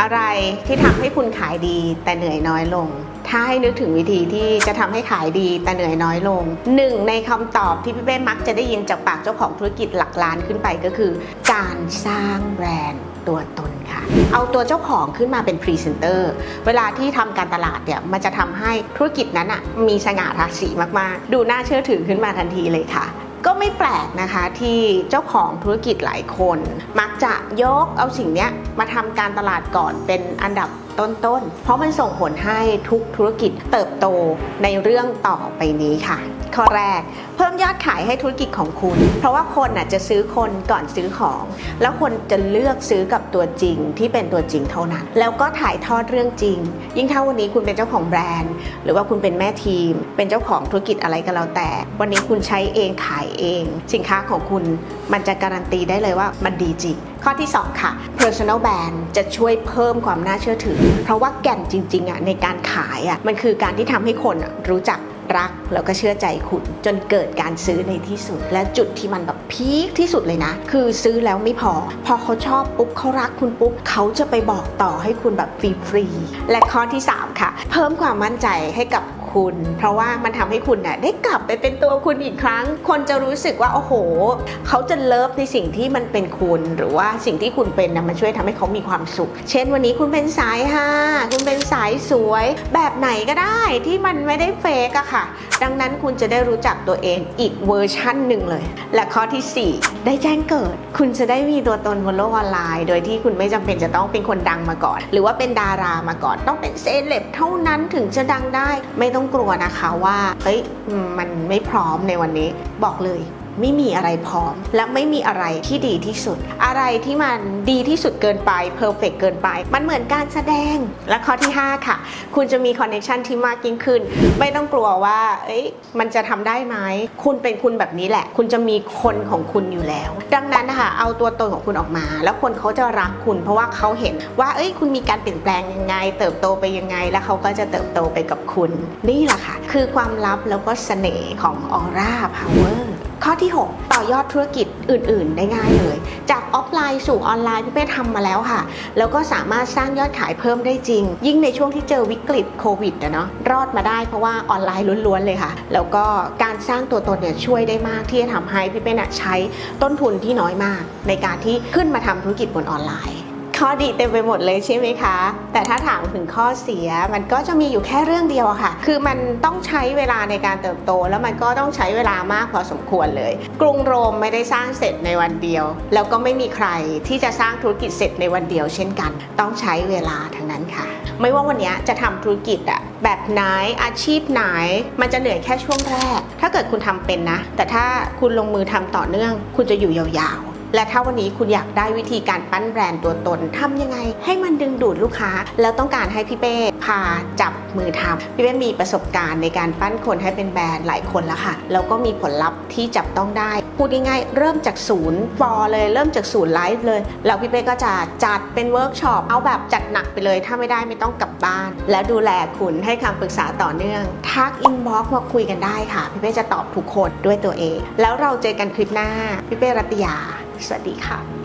อะไรที่ทำให้คุณขายดีแต่เหนื่อยน้อยลง ถ้าให้นึกถึงวิธีที่จะทำให้ขายดีแต่เหนื่อยน้อยลง หนึ่งในคำตอบที่พี่เป้มักจะได้ยินจากปากเจ้าของธุรกิจหลักล้านขึ้นไปก็คือ การสร้างแบรนด์ตัวตนค่ะ เอาตัวเจ้าของขึ้นมาเป็นพรีเซนเตอร์ เวลาที่ทำการตลาดเนี่ย มันจะทำให้ธุรกิจนั้นอะมีสง่าราศีมาก ๆ ดูน่าเชื่อถือขึ้นมาทันทีเลยค่ะ ก็ไม่แปลกนะคะที่เจ้าของธุรกิจหลายคน มักจะยกเอาสิ่งนี้มาทำการตลาดก่อนเป็นอันดับ ต้นๆ เพราะมันส่งผลให้ทุกธุรกิจเติบโตในเรื่องต่อไปนี้ค่ะ ข้อแรก เพิ่มยอดขายให้ธุรกิจของคุณ เพราะว่าคนน่ะจะซื้อคนก่อนซื้อของ แล้วคนจะเลือกซื้อกับตัวจริงที่เป็นตัวจริงเท่านั้น แล้วก็ถ่ายทอดเรื่องจริง ยิ่งถ้าวันนี้คุณเป็นเจ้าของแบรนด์ หรือว่าคุณเป็นแม่ทีม เป็นเจ้าของธุรกิจอะไรก็แล้วแต่ วันนี้คุณใช้เองขายเอง สินค้าของคุณมันจะการันตีได้เลยว่ามันดีจริงข้อที่ 2 ค่ะ personal brand จะช่วยเพิ่มความน่าเชื่อถือเพราะว่าแก่นจริงๆอะในการขายอะมันคือการที่ทำให้คนรู้จักรักแล้วก็เชื่อใจคุณ จนเกิดการซื้อในที่สุด และจุดที่มันแบบพีคที่สุดเลยนะ คือซื้อแล้วไม่พอ พอเขาชอบปุ๊บเขารักคุณปุ๊บเขาจะไปบอกต่อให้คุณแบบฟรีๆและข้อที่ 3 ค่ะ เพิ่มความมั่นใจให้กับ คุณ เพราะว่ามันทำให้คุณน่ะได้กลับไปเป็นตัวคุณอีกครั้ง คนจะรู้สึกว่าโอ้โห เขาจะเลิฟในสิ่งที่มันเป็นคุณ หรือว่าสิ่งที่คุณเป็นนะมันช่วยทำให้เขามีความสุข เช่นวันนี้คุณเป็นสายฮาคุณเป็นสายสวย แบบไหนก็ได้ที่มันไม่ได้เฟกอะค่ะ ดังนั้นคุณจะได้รู้จักตัวเองอีกเวอร์ชั่นหนึ่งเลย และข้อทีสี่4 ได้แจ้งเกิด คุณจะได้มีตัวตนบนโลกออนไลน์ โดยที่คุณไม่จำเป็นจะต้องเป็นคนดังมาก่อน หรือว่าเป็นดารามาก่อนต้องเป็นเซเลบเท่านั้นถึงจะดังได้ไม่ต้องกลัวนะคะว่าเฮ้ยมันไม่พร้อมในวันนี้บอกเลย ไม่มีอะไรพร้อม และไม่มีอะไรที่ดีที่สุด อะไรที่มันดีที่สุดเกินไปเพอร์เฟกเกินไป มันเหมือนการแสดง และข้อที่ 5 ค่ะ คุณจะมีคอนเนคชันที่มากยิ่งขึ้น ไม่ต้องกลัวว่า เอ้ยมันจะทำได้ไหม คุณเป็นคุณแบบนี้แหละ คุณจะมีคนของคุณอยู่แล้ว ดังนั้นนะคะเอาตัวตนของคุณออกมา แล้วคนเขาจะรักคุณ เพราะว่าเขาเห็นว่า เอ้ย คุณมีการเปลี่ยนแปลงยังไง เติบโตไปยังไง แล้วเขาก็จะเติบโตไปกับคุณ นี่แหละค่ะ คือความลับแล้วก็เสน่ห์ของออร่าพาวเวอร์ ข้อที่ 6 ต่อยอดธุรกิจอื่น ๆ ได้ง่ายเลย จากออฟไลน์สู่ออนไลน์พี่เป้ทำมาแล้วค่ะ แล้วก็สามารถสร้างยอดขายเพิ่มได้จริง ยิ่งในช่วงที่เจอวิกฤตโควิดอะเนาะรอดมาได้เพราะว่าออนไลน์ล้วน ๆ เลยค่ะ แล้วก็การสร้างตัวตนเนี่ยช่วยได้มากที่จะทำให้พี่เป้น่ะใช้ต้นทุนที่น้อยมาก ในการที่ขึ้นมาทำธุรกิจบนออนไลน์ ข้อดีเต็มไปหมดเลยใช่ไหมคะ แต่ถ้าถามถึงข้อเสียมันก็จะมีอยู่แค่เรื่องเดียวค่ะ คือมันต้องใช้เวลาในการเติบโต แล้วมันก็ต้องใช้เวลามากพอสมควรเลย กรุงโรมไม่ได้สร้างเสร็จในวันเดียว แล้วก็ไม่มีใครที่จะสร้างธุรกิจเสร็จในวันเดียวเช่นกัน ต้องใช้เวลาทั้งนั้นค่ะ ไม่ว่าวันนี้จะทำธุรกิจอะแบบไหนอาชีพไหน มันจะเหนื่อยแค่ช่วงแรก ถ้าเกิดคุณทำเป็นนะ แต่ถ้าคุณลงมือทำต่อเนื่อง คุณจะอยู่ยาวๆ และถ้าวันนี้คุณอยากได้วิธีการปั้นแบรนด์ตัวตนทำยังไง ให้มันดึงดูดลูกค้า แล้วต้องการให้พี่เป้พาจับมือทำพี่เป้มีประสบการณ์ในการปั้นคนให้เป็นแบรนด์หลายคนแล้วค่ะแล้วก็มีผลลัพธ์ที่จับต้องได้ พูดง่ายๆเริ่มจากศูนย์ฟอเลยเริ่มจากศูนย์ไลฟ์เลยแล้วพี่เป้ก็จะจัดเป็นเวิร์กช็อปเอาแบบจัดหนักไปเลย ถ้าไม่ได้ไม่ต้องกลับบ้าน แล้วดูแลคุณให้คำปรึกษาต่อเนื่องทักอินบ็อกมาคุยกันได้ค่ะ พี่เป้จะตอบทุกคนด้วยตัวเอง แล้วเราเจอกันคลิปหน้าพี่เป้รัตยา สวัสดีค่ะ